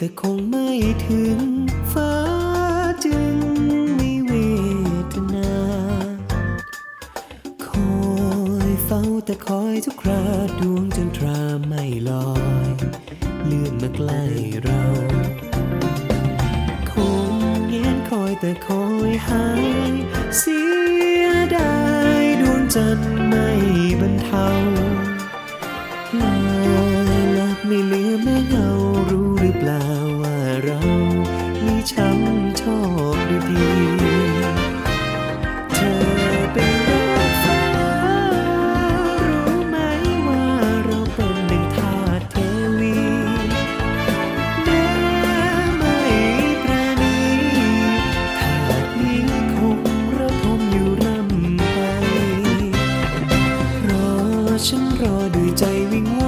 แต่คงไม่ถึง ฟ้าจึงไม่เวทนา คอยเฝ้าแต่คอยทุกคราดวงจันทราไม่ลอย เลื่อนมาใกล้เรา คงเงียนคอยแต่คอยหายเสียดายดวงจันทร์ไม่บรรเทาลอยลับไม่เหลือแม่เงา ช้ำชอบดีๆเธอเป็นดอกฟ้ารู้ไหมว่าเราเป็นหนึ่งทาสเทวีแม้ไม่ประณีทาสนี้คงระทมอยู่ร่ำไปรอฉันรอด้วยใจวิงวอน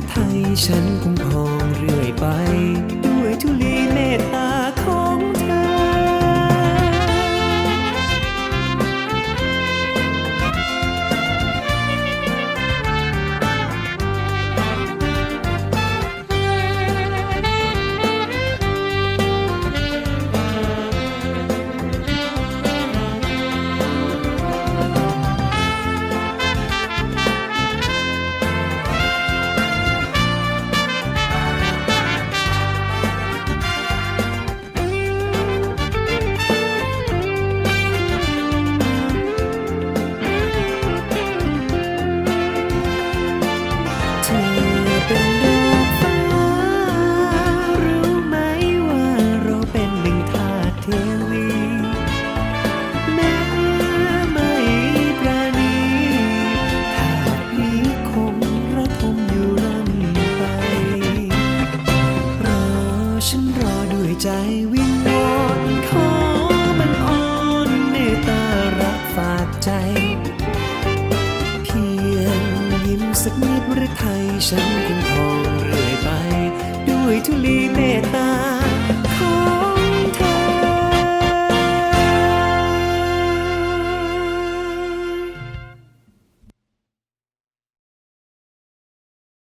นิดหรือไทยฉันคงพองเรื่อยไป ด้วยทุลีเมตตา ฉันรอด้วยใจวิงวอนขอมันอ่อนเมตตารักฝากใจ เพียงยิ้มสักนิดหรือไทยฉันคงทองเรื่อยไป ด้วยทุลีเมตตา